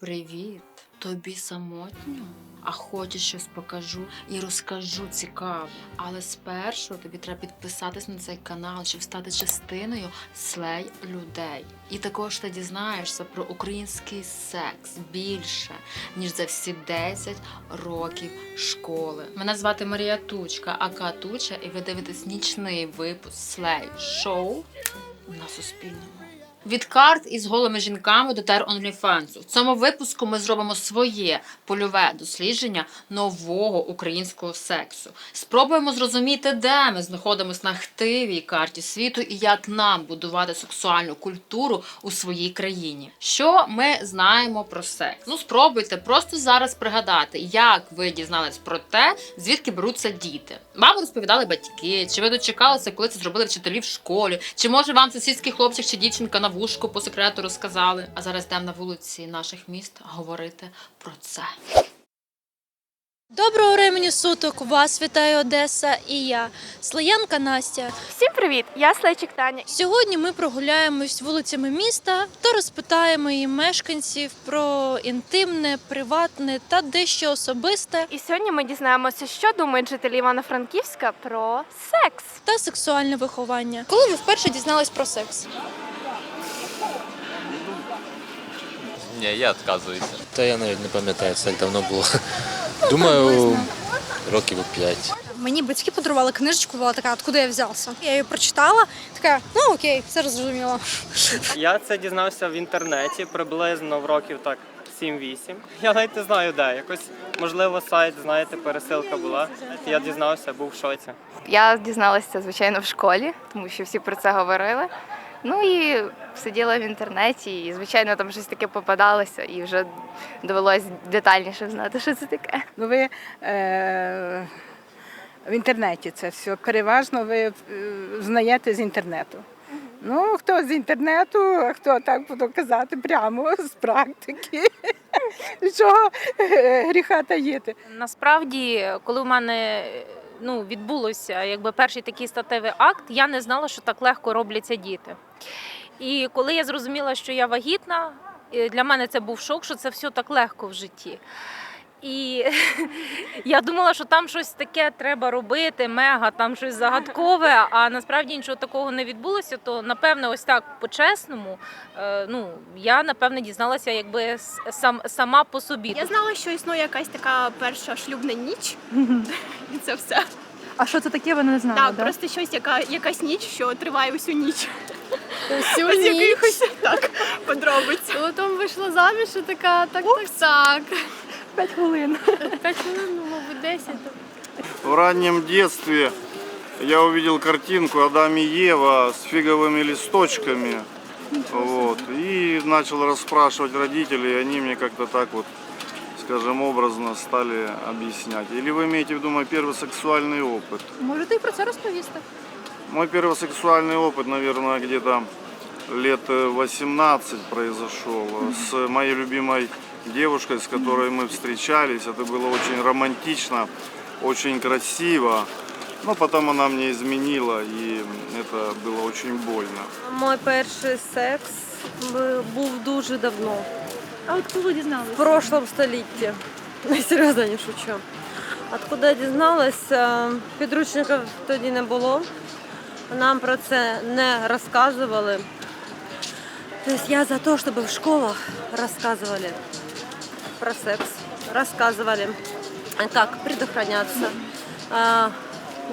Привіт! Тобі самотньо? А хочеш щось покажу і розкажу цікаво. Але спершу тобі треба підписатись на цей канал, щоб стати частиною слей людей. І також ти дізнаєшся про український секс більше, ніж за всі 10 років школи. Мене звати Марія Тучка, ака Туча, і ви дивитесь нічний випуск слей шоу на Суспільному. Від карт із голими жінками до тер OnlyFans. В цьому випуску ми зробимо своє польове дослідження нового українського сексу. Спробуємо зрозуміти, де ми знаходимося на хтивій карті світу і як нам будувати сексуальну культуру у своїй країні. Що ми знаємо про секс? Ну спробуйте просто зараз пригадати, як ви дізнались про те, звідки беруться діти. Вам розповідали батьки, чи ви дочекалися, коли це зробили вчителі в школі, чи може вам сусідський хлопчик чи дівчинка на вушку по секрету розказали. А зараз йдемо на вулиці наших міст говорити про це. Доброго времені суток! Вас вітає Одеса і я, Слоянка Настя. Всім привіт! Я Слайчик Таня. Сьогодні ми прогуляємось вулицями міста та розпитаємо її мешканців про інтимне, приватне та дещо особисте І сьогодні ми дізнаємося, що думають жителі Івано-Франківська про секс. та сексуальне виховання. Коли ви вперше дізнались про секс? Ні, я відказуюся. Та я навіть не пам'ятаю, це так давно було. Думаю, років п'ять. Мені батьки подарували книжечку, була така, откуда я взявся. Я її прочитала, така, ну окей, все зрозуміло. Я це дізнався в інтернеті приблизно в років так 7-8. Я навіть не знаю де. Якось можливо сайт, знаєте, пересилка була. Я дізнався, був в шоці. Я дізналася, звичайно, в школі, тому що всі про це говорили. Ну і сиділа в інтернеті, і звичайно там щось таке попадалося, і вже довелось детальніше знати, що це таке. Ну, ви е, в інтернеті це все. Переважно ви е, знаєте з інтернету. Ну, хто з інтернету, а хто так буду казати прямо з практики. Чого е, гріха таїти? Насправді, коли в мене ну, відбулося якби перший такий статевий акт, я не знала, що так легко робляться діти. І коли я зрозуміла, що я вагітна, е, для мене це був шок, що це все так легко в житті. І я думала, що там щось таке треба робити, мега, там щось загадкове, а насправді нічого такого не відбулося. То напевне, ось так по-чесному, е, ну я напевне дізналася, якби с- сам сама по собі. Я знала, що існує якась така перша шлюбна ніч. І це все. А що це таке, ви не знали? Так, просто щось, яка, якась ніч, що триває усю ніч Всю Без якихось так подробиць. Потім вийшла заміж і така, так, так, так. П'ять хвилин. П'ять хвилин, ну, мабуть, десять. В раннем детстве я увидел картинку Адам и Ева с фиговыми листочками. Вот, и начал расспрашивать родителей, и они мне как-то так вот, скажем, образно стали объяснять. Или вы имеете в виду мой первый сексуальный опыт? Можете і про це розповісти? Мой первый сексуальный опыт, наверное, где-то лет э, 18 произошел с моей любимой девушкой, с которой мы встречались. Это было очень романтично, очень красиво. Но потом она мне изменила, и это было очень больно. Мой перший секс б- був дуже давно, А от коли дізналися? в прошлом столітті. Ну, серйозно не шучу. Откуда я дізналася, підручників тоді не було. Нам про це не розказували. Тобто я за те, щоб в школах розказували про секс, розказували, як предохраняться. А,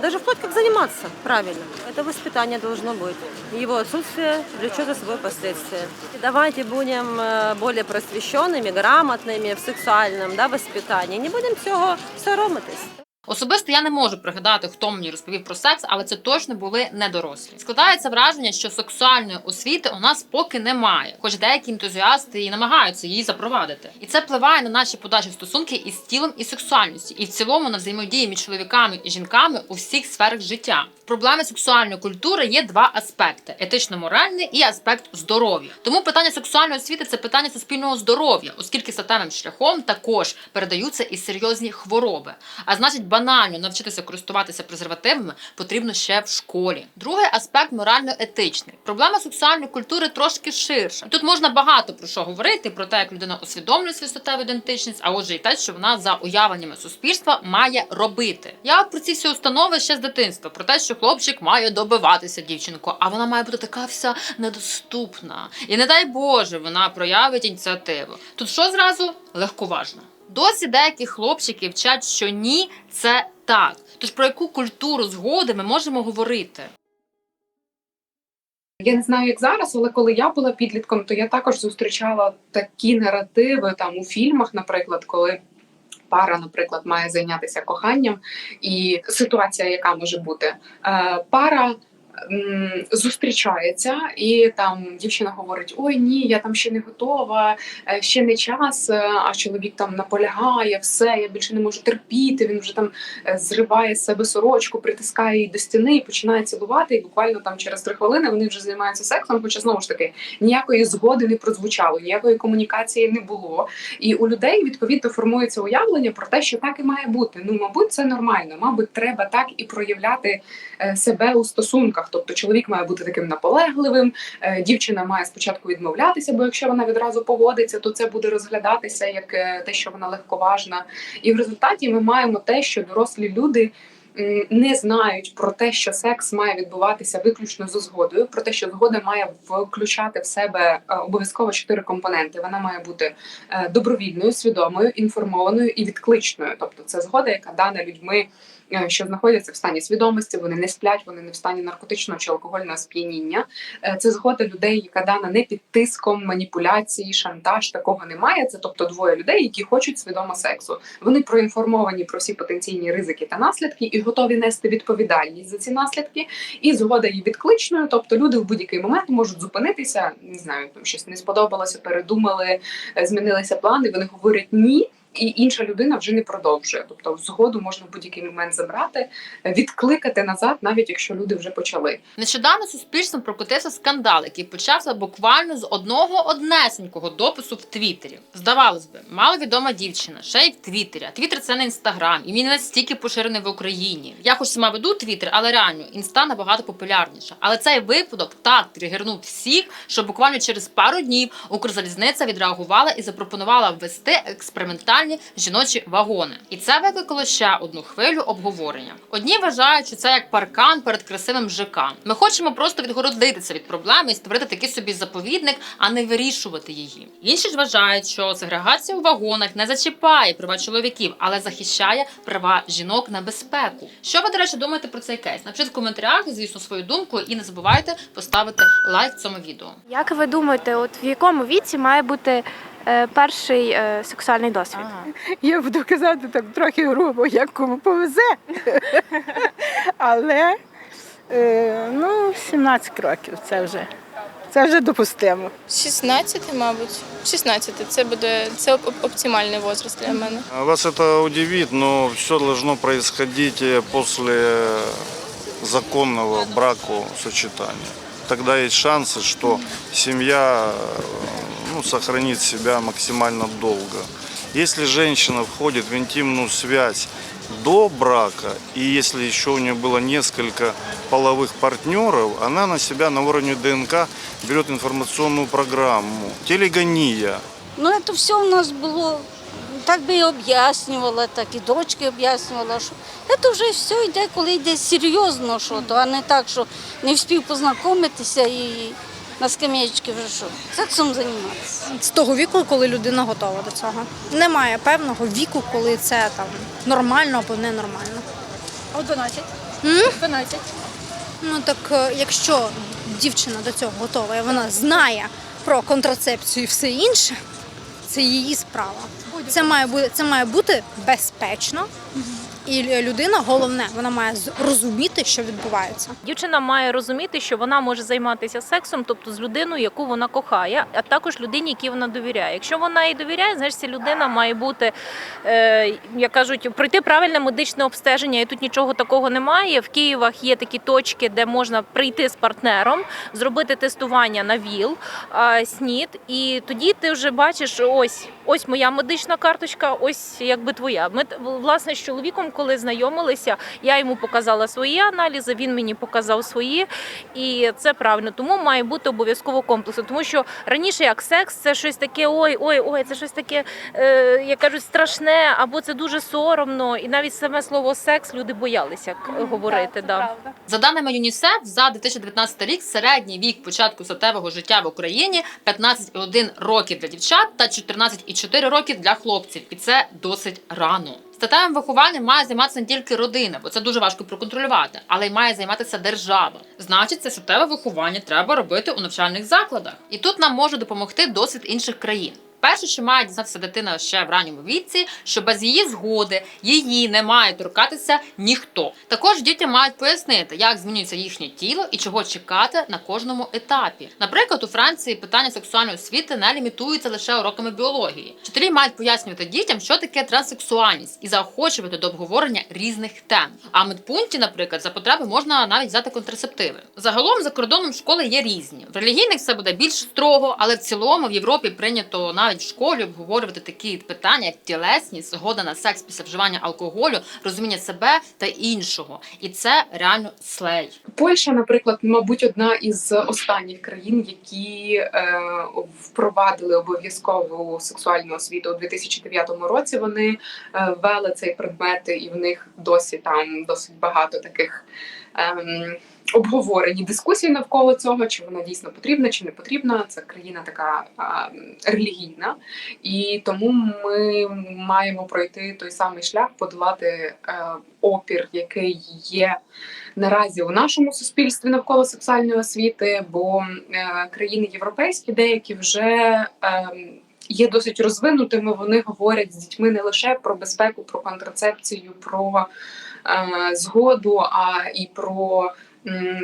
Даже вплоть как заниматься правильно. Это воспитание должно быть. Его отсутствие влечет за собой последствия. Давайте будем э, более просвещенными, грамотными в сексуальном да, воспитании. Не будем цього соромитись. Особисто я не можу пригадати, хто мені розповів про секс, але це точно були не дорослі. Складається враження, що сексуальної освіти у нас поки немає, хоч деякі ентузіасти і намагаються її запровадити. І це впливає на наші подальші стосунки із тілом і сексуальністю, і в цілому на взаємодії між чоловіками і жінками у всіх сферах життя. В проблемі сексуальної культури є два аспекти: етично-моральний і аспект здоров'я. Тому питання сексуальної освіти це питання суспільного здоров'я, оскільки статевим шляхом також передаються і серйозні хвороби. А значить, банально навчитися користуватися презервативами потрібно ще в школі. Другий аспект морально-етичний. Проблема сексуальної культури трошки ширша. Тут можна багато про що говорити, про те, як людина усвідомлює свою статеву ідентичність, а отже, і те, що вона за уявленнями суспільства має робити. Я про ці всі установи ще з дитинства, про те, що хлопчик має добиватися дівчинку, а вона має бути така вся недоступна. І не дай Боже, вона проявить ініціативу. Тут що зразу легковажно. Досі деякі хлопчики вчать, що ні, це так. Тож про яку культуру згоди ми можемо говорити? Я не знаю, як зараз, але коли я була підлітком, то я також зустрічала такі наративи там у фільмах, наприклад, коли. Пара, наприклад, має зайнятися коханням, і ситуація, яка може бути, Е, пара зустрічається, і там дівчина говорить: Ой, ні, я там ще не готова, е, ще не час. е, А чоловік там наполягає, все, я більше не можу терпіти. Він вже там е, зриває з себе сорочку, притискає її до стіни і починає цілувати. І буквально там через три хвилини вони вже займаються сексом. Хоча знову ж таки ніякої згоди не прозвучало, ніякої комунікації не було. І у людей відповідно формується уявлення про те, що так і має бути. Ну, мабуть, це нормально. Мабуть, треба так і проявляти себе у стосунках. Тобто, чоловік має бути таким наполегливим, е, дівчина має спочатку відмовлятися, бо якщо вона відразу погодиться, то це буде розглядатися як е, те, що вона легковажна. І в результаті ми маємо те, що дорослі люди. Не знають про те, що секс має відбуватися виключно за згодою, про те, що згода має включати в себе е, обов'язково чотири компоненти. Вона має бути добровільною, свідомою, інформованою і відкличною. Тобто, це згода, яка дана людьми, що знаходяться в стані свідомості, вони не сплять, вони не в стані наркотичного чи алкогольного сп'яніння. Е, Це згода людей, яка дана не під тиском, маніпуляції, шантаж. Такого немає. Це тобто двоє людей, які хочуть свідомо сексу. Вони проінформовані про всі потенційні ризики та наслідки і готові нести відповідальність за ці наслідки. І згода є відкличною, тобто люди в будь-який момент можуть зупинитися, не знаю, там щось не сподобалося, передумали, е, змінилися плани. Вони говорять ні. І інша людина вже не продовжує. Тобто згоду можна в будь-який момент забрати, відкликати назад, навіть якщо люди вже почали. Нещодавно суспільством прокотився скандал, який почався буквально з одного однесенького допису в Твіттері. Здавалось би, маловідома дівчина, ще й в Твіттері. А Твіттер це не інстаграм, і він настільки поширений в Україні. Я хоч сама веду Твіттер, але реально інста набагато популярніша. Але цей випадок так тригернув всіх, що буквально через пару днів Укрзалізниця відреагувала і запропонувала ввести експериментальні жіночі вагони. І це викликало ще одну хвилю обговорення. Одні вважають, що це як паркан перед красивим ЖК. Ми хочемо просто відгородитися від проблеми і створити такий собі заповідник, а не вирішувати її. Інші ж вважають, що сегрегація у вагонах не зачіпає права чоловіків, але захищає права жінок на безпеку. Що ви, до речі, думаєте про цей кейс? Напишіть в коментарях, звісно, свою думку, і не забувайте поставити лайк цьому відео. Як ви думаєте, от в якому віці має бути перший е, сексуальний досвід? Я буду казати так трохи грубо, як кому повезе. Але е, ну, 17 років це вже, це вже допустимо. 16, мабуть. 16. Це буде це оп- оптимальний возраст для мене. Вас это удивит, но все должно происходить э, после законного браку сочетания. Тогда есть шансы, что семья э, ну, сохранит себя максимально долго. Если женщина входит в интимную связь до брака, и если еще у нее было несколько половых партнеров, она на себя на уровне ДНК берет информационную программу. Телегония. Ну, це все у нас було, так би і об'яснювала, так і дочки об'яснювала, що це вже все йде, коли йде серйозно, що то, а не так, що не встиг познайомитися і На скам'ячці вже що. Сексом займатися. З того віку, коли людина готова до цього. Немає певного віку, коли це там нормально або ненормально. А 12? 12. Ну так е, якщо дівчина до цього готова і вона знає про контрацепцію і все інше, це її справа. Це має бути, це має бути безпечно. І людина, головне, вона має розуміти, що відбувається. Дівчина має розуміти, що вона може займатися сексом, тобто з людиною, яку вона кохає, а також людині, якій вона довіряє. Якщо вона їй довіряє, значить ця людина має бути, е, як кажуть, пройти правильне медичне обстеження. І тут нічого такого немає. В Києвах є такі точки, де можна прийти з партнером, зробити тестування на ВІЛ, е, СНІД, і тоді ти вже бачиш, ось ось моя медична карточка, ось якби твоя. Ми власне з чоловіком. Коли знайомилися, я йому показала свої аналізи, він мені показав свої, і це правильно. Тому має бути обов'язково комплексно. Тому що раніше як секс, це щось таке, ой, ой, ой, це щось таке, е, як кажуть, страшне, або це дуже соромно. І навіть саме слово секс люди боялися говорити. да. За даними ЮНІСЕФ, за 2019 рік середній вік початку статевого життя в Україні 15,1 років для дівчат та 14,4 років для хлопців, і це досить рано. Статевим вихованням має займатися не тільки родина, бо це дуже важко проконтролювати, але й має займатися держава. Значить, це статеве виховання треба робити у навчальних закладах. І тут нам може допомогти досвід інших країн. Перше, що має дізнатися дитина ще в ранньому віці, що без її згоди її не має торкатися ніхто. Також дітям мають пояснити, як змінюється їхнє тіло і чого чекати на кожному етапі. Наприклад, у Франції питання сексуальної освіти не лімітується лише уроками біології. Вчителі мають пояснювати дітям, що таке транссексуальність, і заохочувати до обговорення різних тем. А медпункті, наприклад, за потреби можна навіть взяти контрацептиви. Загалом за кордоном школи є різні. В релігійних все буде більш строго, але в цілому в Європі прийнято навіть в школі обговорювати такі питання, як тілесність, згода на секс після вживання алкоголю, розуміння себе та іншого. І це реально слей. Польща, наприклад, мабуть, одна із останніх країн, які е, впровадили обов'язкову сексуальну освіту у 2009 році. Вони е, ввели цей предмет, і в них досі там досить багато таких. ем, Обговорені дискусії навколо цього, чи вона дійсно потрібна, чи не потрібна. Це країна така а, релігійна, і тому ми маємо пройти той самий шлях, подолати е, опір, який є наразі у нашому суспільстві навколо сексуальної освіти, бо е, країни європейські деякі вже е, є досить розвинутими. Вони говорять з дітьми не лише про безпеку, про контрацепцію, про е, згоду, а і про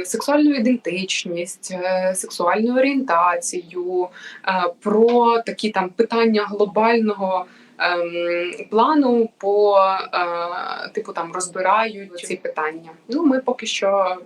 сексуальну ідентичність, е, сексуальну орієнтацію, е, про такі там питання глобального. ем, Плану по е, типу там розбирають ці питання. Ну ми поки що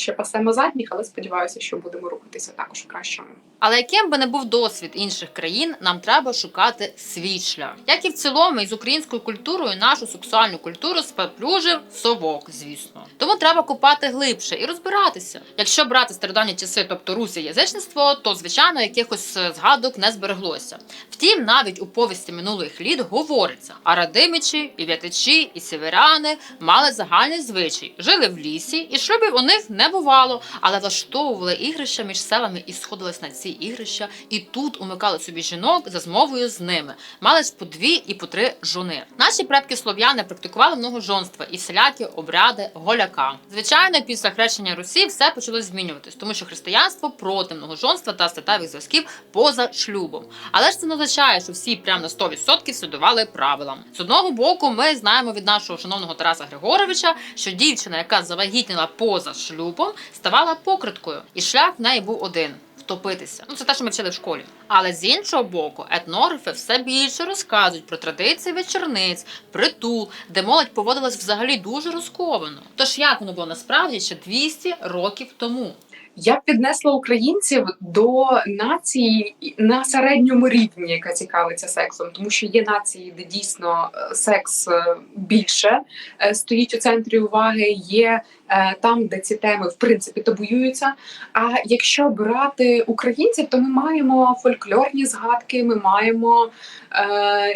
ще пасемо задніх, але сподіваюся, що будемо рухатися також в кращому. Але яким би не був досвід інших країн, нам треба шукати свій шлях. Як і в цілому, із українською культурою нашу сексуальну культуру споплюжив совок, звісно. Тому треба копати глибше і розбиратися. Якщо брати стародавні часи, тобто Русь і язичництво, то звичайно якихось е, згадок не збереглося. Втім, навіть у повісті минулих літ говориться: а радимичі, і в'ятичі, і северяни мали загальний звичай, жили в лісі, і шлюбів у них не бувало, але влаштовували ігрища між селами і сходились на ці ігрища, і тут умикали собі жінок за змовою з ними. Мали по дві і по три жони. Наші предки слов'яни практикували многожонство і всілякі обряди голяка. Звичайно, після хрещення Русі все почало змінюватись, тому що християнство проти многожонства та статевих зв'язків поза шлюбом. Але ж це не означає, що всі прямо на 100% слідували правилам. З одного боку, ми знаємо від нашого шановного Тараса Григоровича, що дівчина, яка завагітніла поза шлюбом, ставала покриткою, і шлях в неї був один. Втопитися, ну це те, що ми вчили в школі. Але з іншого боку, етнографи все більше розказують про традиції вечорниць, притул, де молодь поводилась взагалі дуже розковано. Тож як воно було насправді ще 200 років тому? Я б піднесла українців до нації на середньому рівні, яка цікавиться сексом, тому що є нації, де дійсно е, секс е, більше е, стоїть у центрі уваги. Є там, де ці теми в принципі табуюються. А якщо брати українців, то ми маємо фольклорні згадки, ми маємо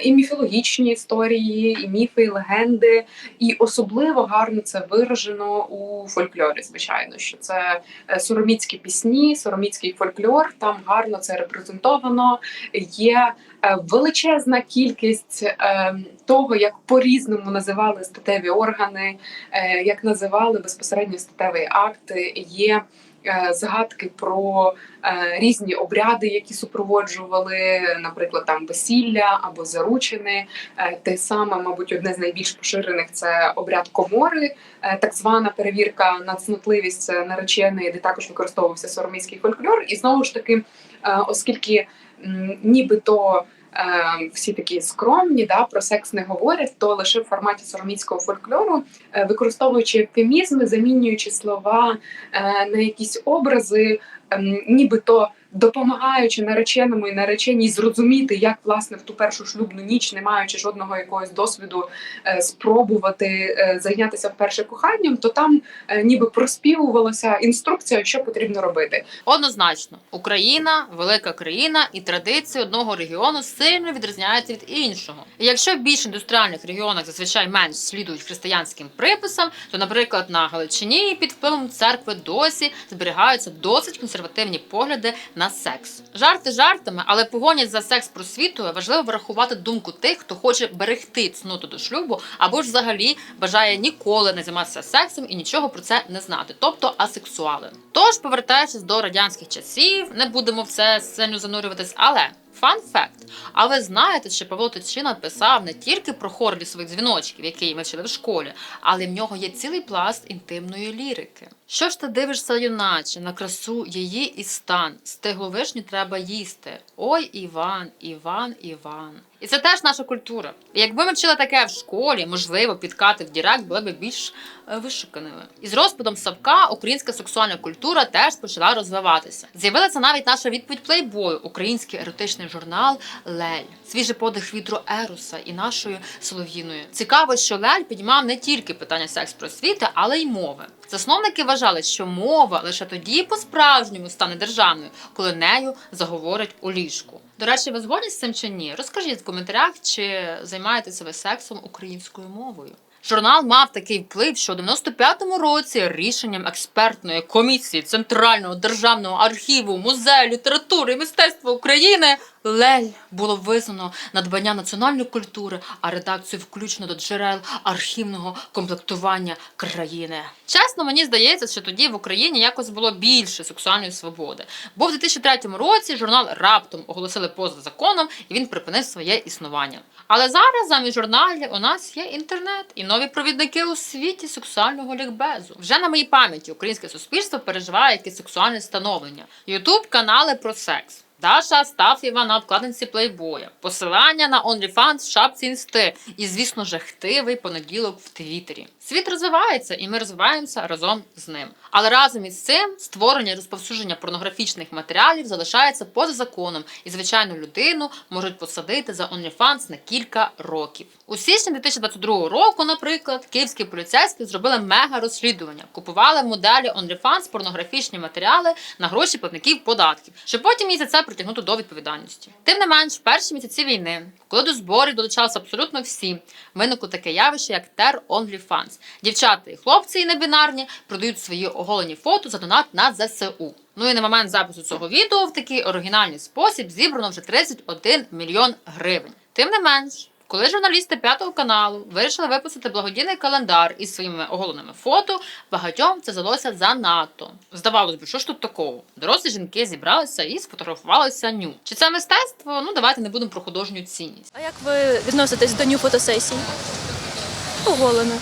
і міфологічні історії, і міфи, і легенди. І особливо гарно це виражено у фольклорі. Звичайно, що це е, сороміцькі пісні, сороміцький фольклор. Там гарно це репрезентовано. Є е, величезна кількість е, того, як по-різному називали статеві органи, е, як називали безпосередньо статевий акт. Є згадки про е, різні обряди, які супроводжували, наприклад, там весілля або заручини. Е, Те саме, мабуть, одне з найбільш поширених це обряд комори, е, так звана перевірка на цнотливість е, нареченої, де також використовувався сороміський фольклор. І знову ж таки, е, оскільки нібито е, всі такі скромні, да, про секс не говорять, то лише в форматі сороміцького фольклору, е, використовуючи оптимізми, замінюючи слова е, на якісь образи, ем, нібито допомагаючи нареченому і нареченій зрозуміти, як власне в ту першу шлюбну ніч, не маючи жодного якогось досвіду, е, спробувати е, зайнятися вперше коханням, то там е, ніби проспівувалася інструкція, що потрібно робити. Однозначно, Україна велика країна, і традиції одного регіону сильно відрізняються від іншого. І якщо в більш індустріальних регіонах зазвичай менш слідують християнським приписам, то, наприклад, на Галичині під впливом церкви досі зберігаються досить консервативні погляди на секс. Жарти жартами, але погонять за секс просвітою важливо врахувати думку тих, хто хоче берегти цноту до шлюбу, або ж взагалі бажає ніколи не займатися сексом і нічого про це не знати, тобто асексуали. Тож, повертаючись до радянських часів, не будемо в це сильно занурюватись, але. Фан факт. А ви знаєте, що Павло Тичина писав не тільки про хор лісових дзвіночків, який ми вчили в школі, але в нього є цілий пласт інтимної лірики. Що ж ти дивишся, юначе, на красу її і стан? Стеглу треба їсти. Ой, Іван, Іван, Іван. І це теж наша культура. Якби ми вчили таке в школі, можливо, підкати в Дірект були б більш е, вишуканими. І з розпадом Савка українська сексуальна культура теж почала розвиватися. З'явилася навіть наша відповідь плейбою, український еротичний журнал Лель, свіжий подих вітру Еруса і нашою Солов'їною. Цікаво, що Лель підіймав не тільки питання секс-просвіти, але й мови. Засновники вважали, що мова лише тоді по-справжньому стане державною, коли нею заговорять у ліжку. До речі, ви згодні з цим чи ні? Розкажіть в коментарях, чи займаєтеся ви сексом українською мовою. Журнал мав такий вплив, що у 95-му році рішенням експертної комісії Центрального державного архіву музею літератури і мистецтва України Лель було визнано надбання національної культури, а редакцію включено до джерел архівного комплектування країни. Чесно, мені здається, що тоді в Україні якось було більше сексуальної свободи. Бо в 2003 році журнал раптом оголосили поза законом і він припинив своє існування. Але зараз замість журналів у нас є інтернет і нові провідники у світі сексуального лікбезу. Вже на моїй пам'яті українське суспільство переживає якесь сексуальне становлення. Ютуб канали про секс. Даша Астаф'єва на обкладинці плейбоя, посилання на OnlyFans в шапці інсти і, звісно, жахтивий понеділок в Твіттері. Світ розвивається, і ми розвиваємося разом з ним. Але разом із цим створення і розповсюдження порнографічних матеріалів залишається поза законом, і звичайну людину можуть посадити за OnlyFans на кілька років. У січні 2022 року, наприклад, київські поліцейські зробили мега розслідування, купували моделі OnlyFans порнографічні матеріали на гроші платників податків, щоб потім їх за це притягнути до відповідальності. Тим не менш, в перші місяці війни, коли до зборів долучалися абсолютно всі, виникло таке явище, як тер OnlyFans. Дівчата і хлопці і небінарні продають свої оголені фото за донат на ЗСУ. Ну і на момент запису цього відео в такий оригінальний спосіб зібрано вже 31 мільйон гривень. Тим не менш. Коли журналісти п'ятого каналу вирішили випустити благодійний календар із своїми оголеними фото, багатьом це здалося занадто. Здавалось би, що ж тут такого? Дорослі жінки зібралися і сфотографувалися ню. Чи це мистецтво? Ну давайте не будемо про художню цінність. А як ви відноситесь до ню фотосесій? Оголено.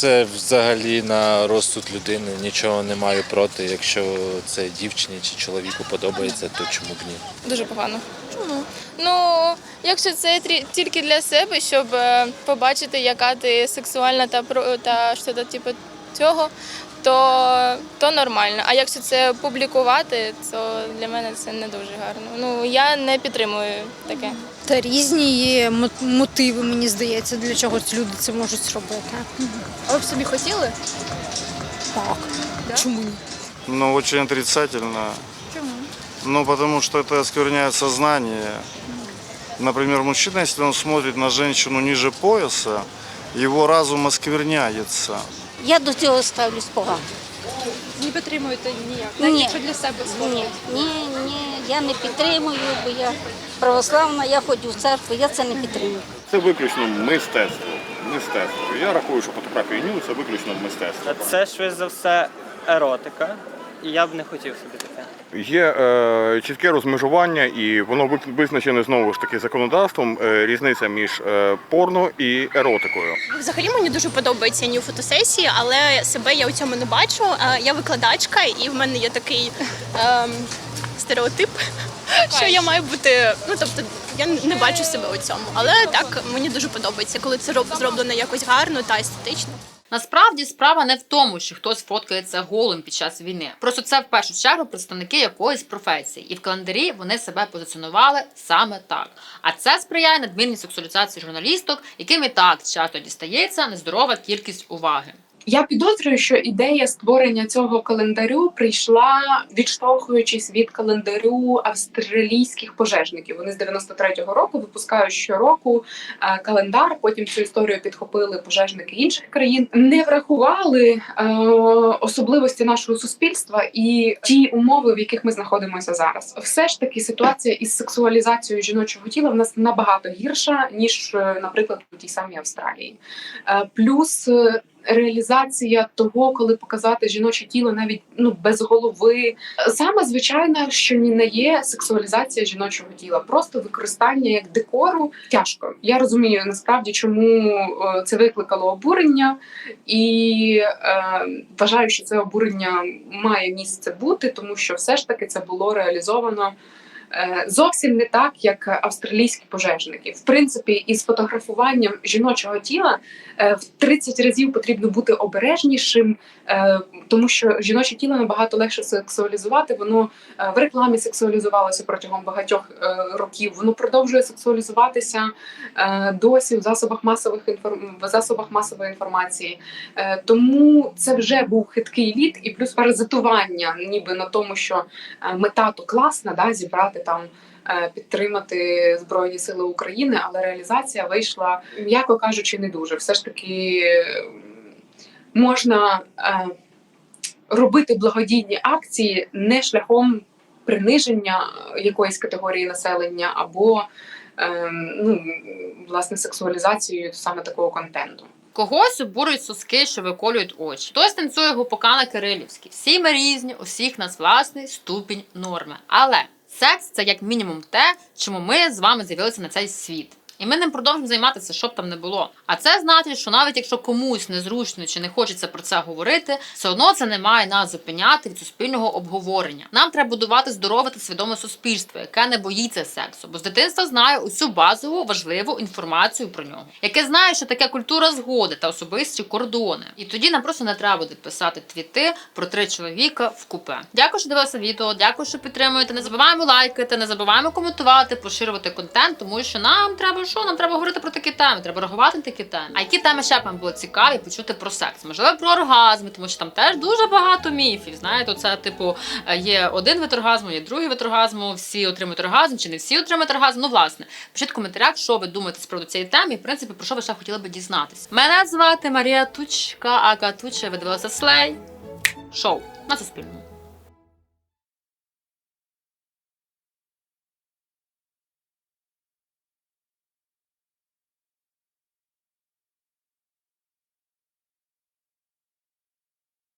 Це взагалі на розсуд людини. Нічого не маю проти. Якщо це дівчині чи чоловіку подобається, то чому б ні? Дуже погано. Чому? Ну, якщо це тільки для себе, щоб е, побачити, яка ти сексуальна та про та що то типу цього, то, то нормально. А якщо це публікувати, то для мене це не дуже гарно. Ну я не підтримую таке. Та різні є мотиви, мені здається, для чого люди це можуть зробити. А ви б собі хотіли? Так. Чому ні? Но очень отрицательно. Чому? Ну, потому что это оскверняет сознание. Например, мужчина, если он смотрит на женщину ниже пояса, его разум оскверняется. Я до цього ставлюсь погано. Не підтримуєте ніяк. Ні. Навіть якщо для себе Ні, ні, ні, я не підтримую, бо я православна, я ходжу в церкву, я це не підтримую. Це виключно мистецтво. Мистецтво. Я рахую, що фотографія ню це виключно мистецтво. Це швидше за все еротика, і я б не хотів собі таке. Є е, чітке розмежування, і воно визначене знову ж таки законодавством. Е, різниця між е, порно і еротикою. Взагалі мені дуже подобаються ню фотосесії, але себе я у цьому не бачу. Е, Я викладачка, і в мене є такий ем, стереотип, що я маю бути. Ну тобто я не бачу себе у цьому. Але так мені дуже подобається, коли це роб- зроблено якось гарно та естетично. Насправді справа не в тому, що хтось фоткається голим під час війни. Просто це в першу чергу представники якоїсь професії, і в календарі вони себе позиціонували саме так. А це сприяє надмірній сексуалізації журналісток, яким і так часто дістається нездорова кількість уваги. Я підозрюю, що ідея створення цього календарю прийшла відштовхуючись від календарю австралійських пожежників. Вони з 93-го року випускають щороку е, календар. Потім цю історію підхопили пожежники інших країн, не врахували е, особливості нашого суспільства і ті умови, в яких ми знаходимося зараз. Все ж таки, ситуація із сексуалізацією жіночого тіла в нас набагато гірша ніж, е, наприклад, у тій самій Австралії. Е, Плюс е, реалізація того, коли показати жіноче тіло навіть ну без голови. Саме звичайно, що ні не є сексуалізація жіночого тіла, просто використання як декору тяжко. Я розумію насправді, чому е, це викликало обурення, і е, вважаю, що це обурення має місце бути, тому що все ж таки це було реалізовано. Е, Зовсім не так, як австралійські пожежники. В принципі, із фотографуванням жіночого тіла е, в 30 разів потрібно бути обережнішим, е, тому що жіноче тіло набагато легше сексуалізувати. Воно в рекламі сексуалізувалося протягом багатьох років. Воно продовжує сексуалізуватися досі в засобах масових інформ... в засобах масової інформації. Тому це вже був хиткий лід, і плюс паразитування, ніби на тому, що мета то класна, да, зібрати там. е, Підтримати Збройні Сили України, але реалізація вийшла, м'яко кажучи, не дуже. Все ж таки можна е, робити благодійні акції не шляхом приниження якоїсь категорії населення або е, ну, власне сексуалізацією саме такого контенту. Когось обурюють соски, що виколюють очі. Хтось танцює гупока на кирилівській. Всі ми різні, усіх нас власний ступінь норми. Але секс це як мінімум те, чому ми з вами з'явилися на цей світ. І ми ним продовжимо займатися, щоб там не було. А це значить, що навіть якщо комусь незручно чи не хочеться про це говорити, все одно це не має нас зупиняти від суспільного обговорення. Нам треба будувати здорове та свідоме суспільство, яке не боїться сексу, бо з дитинства знає усю базову важливу інформацію про нього, яке знає, що таке культура згоди та особисті кордони. І тоді нам просто не треба буде писати твіти про три чоловіка в купе. Дякую, що дивилися відео. Дякую, що підтримуєте. Не забуваємо лайкати, не забуваємо коментувати, поширювати контент, тому що нам треба що? Нам треба говорити про такі теми, треба реагувати на такі теми. А які теми ще б вам було цікаві почути про секс? Можливо, про оргазми, тому що там теж дуже багато міфів. Знаєте, це типу е, є один вид оргазму, є другий вид оргазму, всі отримують оргазм, чи не всі отримують оргазм. Ну, власне, пишіть в коментарях, що ви думаєте з приводу цієї теми, і в принципі про що ви ще хотіли би дізнатися. Мене звати Марія Тучка, Ака Туча. Ви дивилися Слей. Шоу на Суспільному.